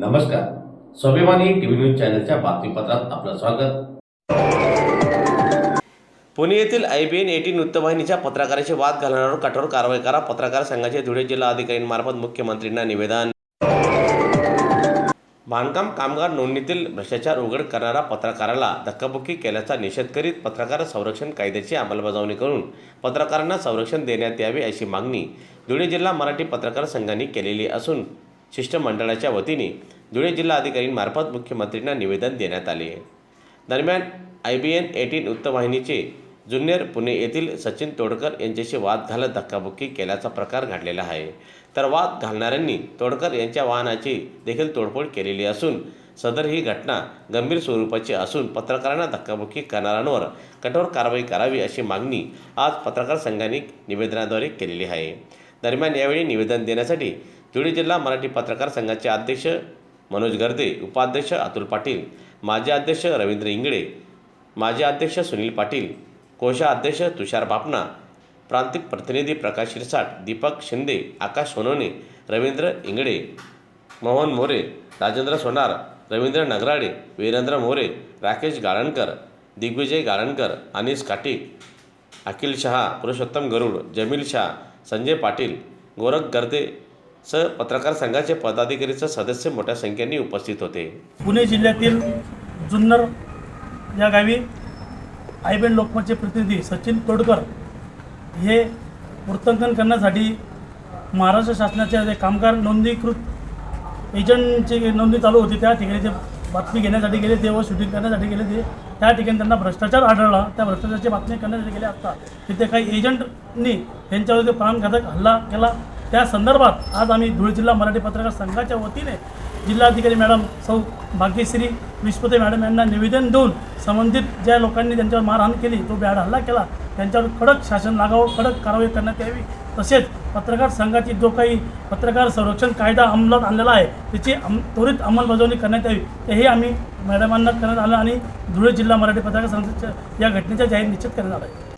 नमस्कार. स्वाभिमानी TV news चॅनलच्या बातमीपत्रात आपलं स्वागत. पुणे येथील आय बी एन एटीन वृत्तवाहिनीच्या पत्रकाराशी वाद घालणाऱ्यावर कठोर कारवाई करा. पत्रकार संघाचे धुळे जिल्हा अधिकाऱ्यांमार्फत मुख्यमंत्र्यांना निवेदन. बांधकाम कामगार नोंदणीतील भ्रष्टाचार उघड करणारा पत्रकाराला धक्काबुक्की केल्याचा निषेध करीत पत्रकार संरक्षण कायद्याची अंमलबजावणी करून पत्रकारांना संरक्षण देण्यात यावे अशी मागणी धुळे जिल्हा मराठी पत्रकार संघाने केलेली असून शिष्टमंडळाच्या वतीने धुळे जिल्हा मुख्यमंत्र्यांना निवेदन देण्यात आले. दरम्यान आय बी एन एटीन वृत्तवाहिनीचे जुन्नर पुणे येथील सचिन तोडकर यांच्याशी वाद घालत धक्काबुक्की केल्याचा प्रकार घडलेला आहे. तर वाद घालणाऱ्यांनी तोडकर यांच्या वाहनाची देखील तोडफोड केलेली असून सदर ही घटना गंभीर स्वरूपाची असून पत्रकारांना धक्काबुक्की करणाऱ्यांवर कठोर कारवाई करावी अशी मागणी आज पत्रकार संघाने निवेदनाद्वारे केलेली आहे. दरम्यान यावेळी निवेदन देण्यासाठी धुळे जिल्हा मराठी पत्रकार संघाचे अध्यक्ष मनोज गर्दे उपाध्यक्ष अतुल पाटील माजी अध्यक्ष रवींद्र इंगळे माजी अध्यक्ष सुनील पाटील कोषाध्यक्ष तुषार बापना प्रांतिक प्रतिनिधी प्रकाश शिरसाट दीपक शिंदे आकाश सोनवणे रवींद्र इंगळे मोहन मोरे राजेंद्र सोनार रवींद्र नगराडे वीरेंद्र मोरे राकेश गाळणकर दिग्विजय गाळणकर अनिस काटिक अखिल शहा पुरुषोत्तम गरुड जमील शाह संजय पाटील गोरख गर्दे स पत्रकार संघाचे पदाधिकारीचं सदस्य मोठ्या संख्येने उपस्थित होते. पुणे जिल्ह्यातील जुन्नर या गावी आयबेन लोकमतचे प्रतिनिधी सचिन तोडकर हे वृत्तांकन करण्यासाठी महाराष्ट्र शासनाच्या जे कामगार नोंदणीकृत एजंटची नोंदणी चालू होती त्या ठिकाणी ते बातमी घेण्यासाठी गेले ते व शूटिंग करण्यासाठी गेले ते त्या ठिकाणी त्यांना भ्रष्टाचार आढळला. त्या भ्रष्टाचाराची बातमी करण्यासाठी गेले असता तिथे काही एजंटनी त्यांच्यावरती प्राणघातक हल्ला केला त्या संदर्भात आज आम्ही धुळे जिल्हा मराठी पत्रकार संघाच्या वतीने जिल्हाधिकारी मॅडम सौ भाग्यश्री विश्वते मॅडम यांना निवेदन देऊन संबंधित ज्या लोकांनी त्यांच्यावर मारहाण केली तो बॅड हल्ला केला त्यांच्यावर कडक शासन लागावं कडक कारवाई करण्यात यावी. तसेच पत्रकार संघाची जो काही पत्रकार संरक्षण कायदा अंमलात आणलेला आहे त्याची अम त्वरित अंमलबजावणी करण्यात यावी. हे आम्ही मॅडमांना करण्यात आलं आणि धुळे जिल्हा मराठी पत्रकार संघाच्या या घटनेचा जाहीर निश्चित करण्यात आला आहे.